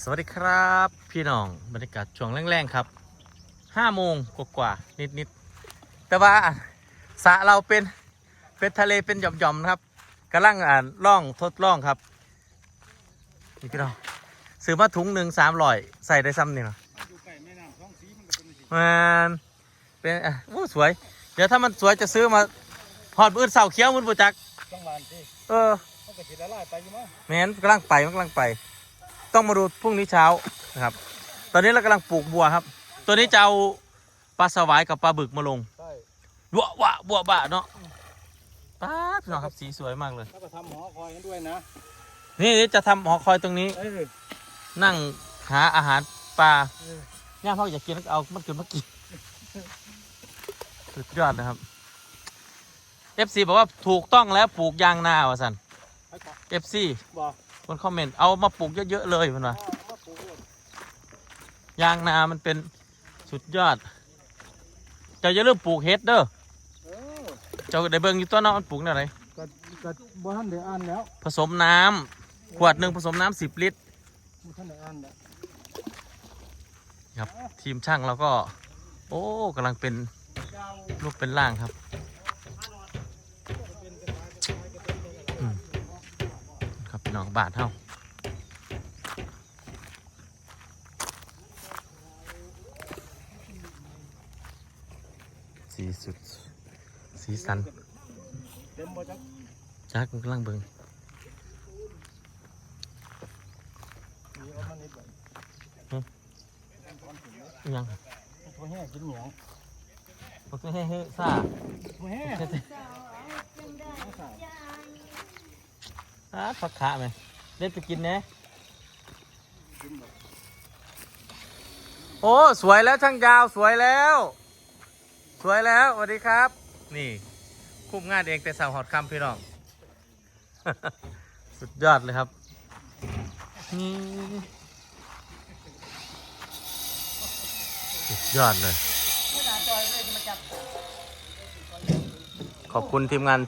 สวัสดีครับ พี่น้องบรรยากาศช่วงแรงๆครับห้าโมงกว่าๆนิดๆแต่ว่าสระเราเป็นเป็นทะเลเป็นหย่อมๆนะครับกำลังอ่านล่องทดลองครับนี่พี่น้องซื้อมาถุงหนึ่งสามร้อยใส่ได้ซ้ำนี่เนาะอยู่ใกล้แม่น้ำท้องสีมันก็เป็นสิมันเป็นอะโอ้สวย เดี๋ยวถ้ามันสวยจะซื้อมาหอดมือเสาเขียวมือบุจักจังหวานที่เออมันก็สิละลายไปอยู่มั้งแม้นกำลังไปมันกำลังไป ต้องมาดูพรุ่งนี้เช้านะครับ ตอนนี้เรากำลังปลูกบัวครับ ตัวนี้จะเอาปลาสวายกับปลาบึกมาลงใช่บัววะบัวบะเนาะป้าดพี่น้องครับสีสวยมากเลย แล้วก็ทำหอคอยกันด้วยนะนี่นี่จะทำหอคอยตรงนี้ เออนั่งหาอาหารปลาเออเนี่ยพ่ออยากกินก็เอามันกินมากินสุดยอดนะครับ FC บอกว่าถูกต้องแล้วปลูกยางนาวะสันไปก่อน FC บอก คนคอมเมนต์เอามาปลูกเยอะๆเลยมันว่าเอามาปลูกเลยยางนา มันเป็นสุดยอด เจ้าอย่าลืมปลูกเฮ็ดเด้อเออเจ้าได้เบิ่งอยู่ตัวเนาะมันปลูกอะไรก็ก็บ่ทันได้อ่านแล้ว ผสมน้ำขวดหนึ่งผสมน้ำสิบลิตรบ่ทันได้อ่านแล้วครับ ทีมช่างเราก็ โอ้กำลังเป็นรูปเป็นร่างครับ น้องบาทเท่าสีสุด สีสันเต็มบ่จักจักมันกำลังเบิ่งมีเอามานิดหน่อยอิหยังตัวแห้กินหยังบอกให้เฮ้ซ่าตัวแห้ อาผักขาไหมเด็ดไปกินนะโอ้ สวยแล้วช่างยาวสวยแล้ว สวยแล้วสวัสดีครับ นี่ คุ้มงานเองแต่สาวหอดคำพี่น้อง สุดยอดเลยครับสุดยอดเลย ขอบคุณทีมงาน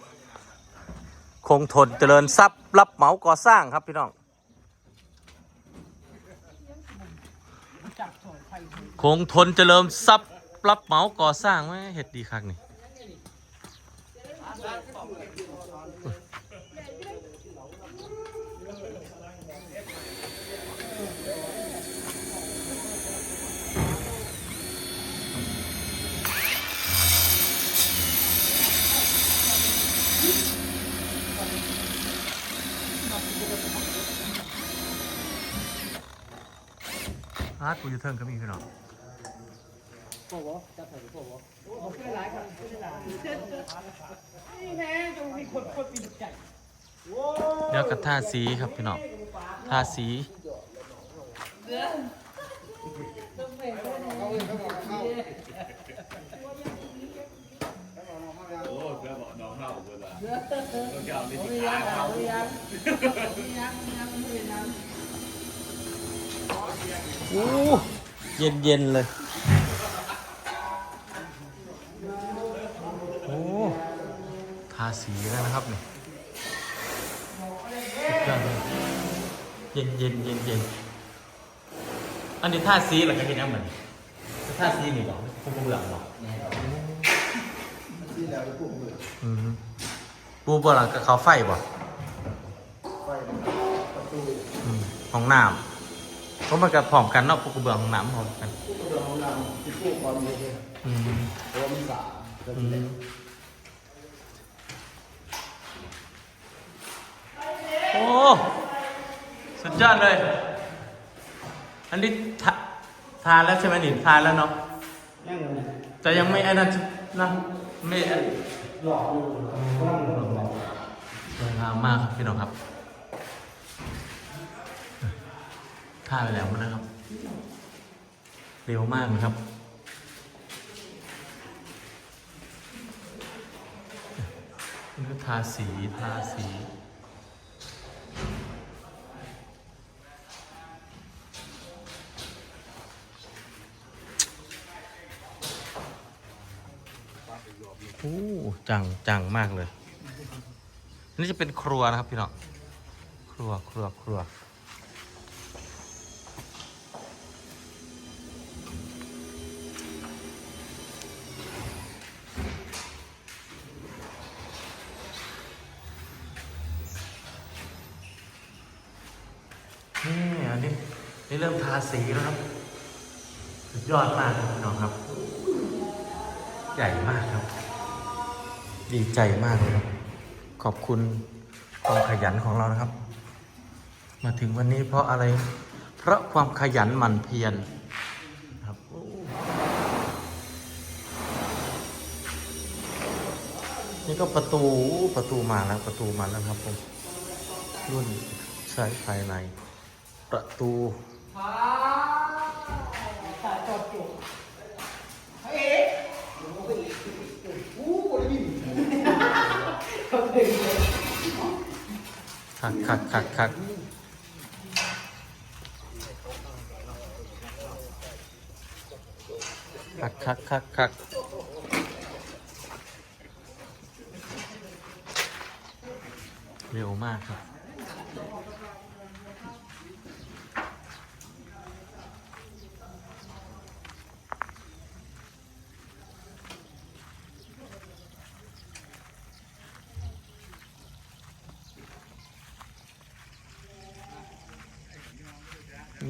คงทนเจริญทรัพย์รับเหมาก่อสร้างครับพี่น้องคงทนเจริญทรัพย์รับเหมาก่อสร้างไหมเห็ดดีคักนี่ ฮาร์ดกูจะเทิงก็มีพี่น้องพ่อบ่จับใส่พ่อบ่เดี๋ยวกับท่าสีครับพี่น้องท่าสี โอ้เย็นเย็นเลย โอ้ ทาสีแล้วนะครับเนี่ยเย็นเย็นเย็นเย็นอันนี้ท่าสีหรอครับพี่น้ำเหมือนท่าสีนี่เหรอผมเบื่อเหรอที่แล้วปลูกเลยอืม ปูบ่หลังกับเขาไฟบ่ไฟประตูอืมห้องน้ำเพราะมันกับพร้อมกันเนาะพวกกระเบื้องห้องน้ำพร้อมกันปลูกเราน้ำที่ปลูกความเย็นอืมเพราะว่ามันสะอาดอืมโอ้สุดยอดเลย อันนี้ทาทานแล้วใช่ไหมนี่ทานแล้วเนาะ ยังไงแต่ยังไม่ไอ้นั่นนะ ไม่หลอกอยู่ร่างหลอกสวยงามมากครับพี่น้องครับท่าไปแล้วนะครับ เร็วมากนะครับ ทาสีทาสี จังจังมากเลย นี่จะเป็นครัวนะครับพี่น้อง ครัวครัวครัว นี่อันนี้นี่เริ่มทาสีแล้วครับยอดมากพี่น้องครับ ใหญ่มากครับ ดีใจมากเลยครับ ขอบคุณความขยันของเรานะครับ มาถึงวันนี้เพราะอะไร เพราะความขยันหมั่นเพียรครับนี่ก็ประตูประตูมาแล้วประตูมาแล้วครับผมรุ่นใช้ภายใน ประตู คักคักคักคักคักคักคักคักเร็วมากครับ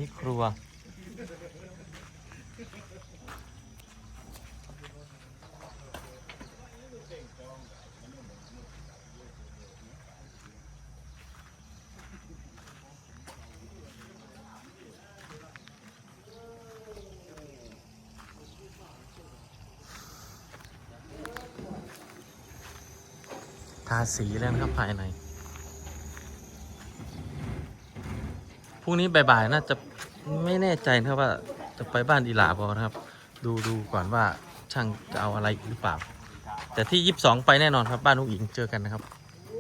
นี่ครัว ทาสีแล้วนะครับภายใน รุ่งนี้บ่ายๆน่าจะไม่แน่ใจนะครับว่าจะไปบ้านอีหลาเปล่านะครับ ดูดูก่อนว่าช่างจะเอาอะไรหรือเปล่า แต่ที่ยี่สิบสองไปแน่นอนครับบ้านลูกหญิงเจอกันนะครับย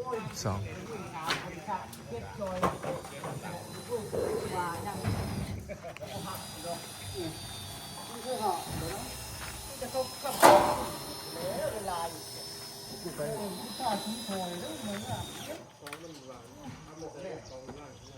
ี่สิบ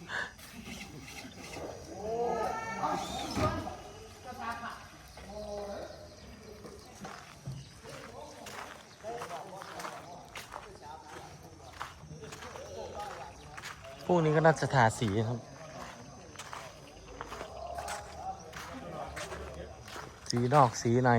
พรุ่นี้ก็น่าจะทาสีครับ สีนอกสีใน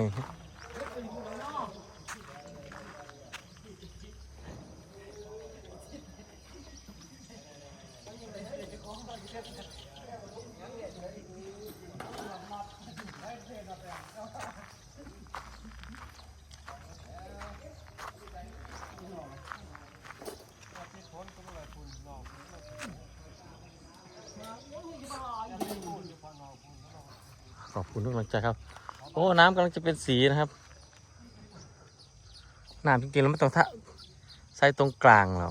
คุณทุกกำลังใจครับ โอ้น้ำกำลังจะเป็นสีนะครับน้ำจริงๆแล้วมันต้องทะใส่ตรงกลางเรา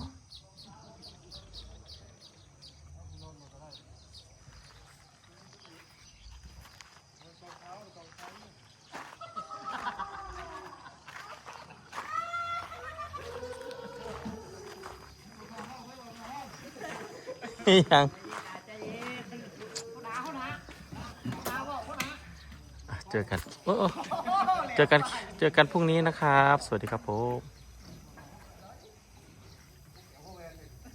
นี่ยัง เจอกันเจอกัน เจอกันพรุ่งนี้นะครับ สวัสดีครับผม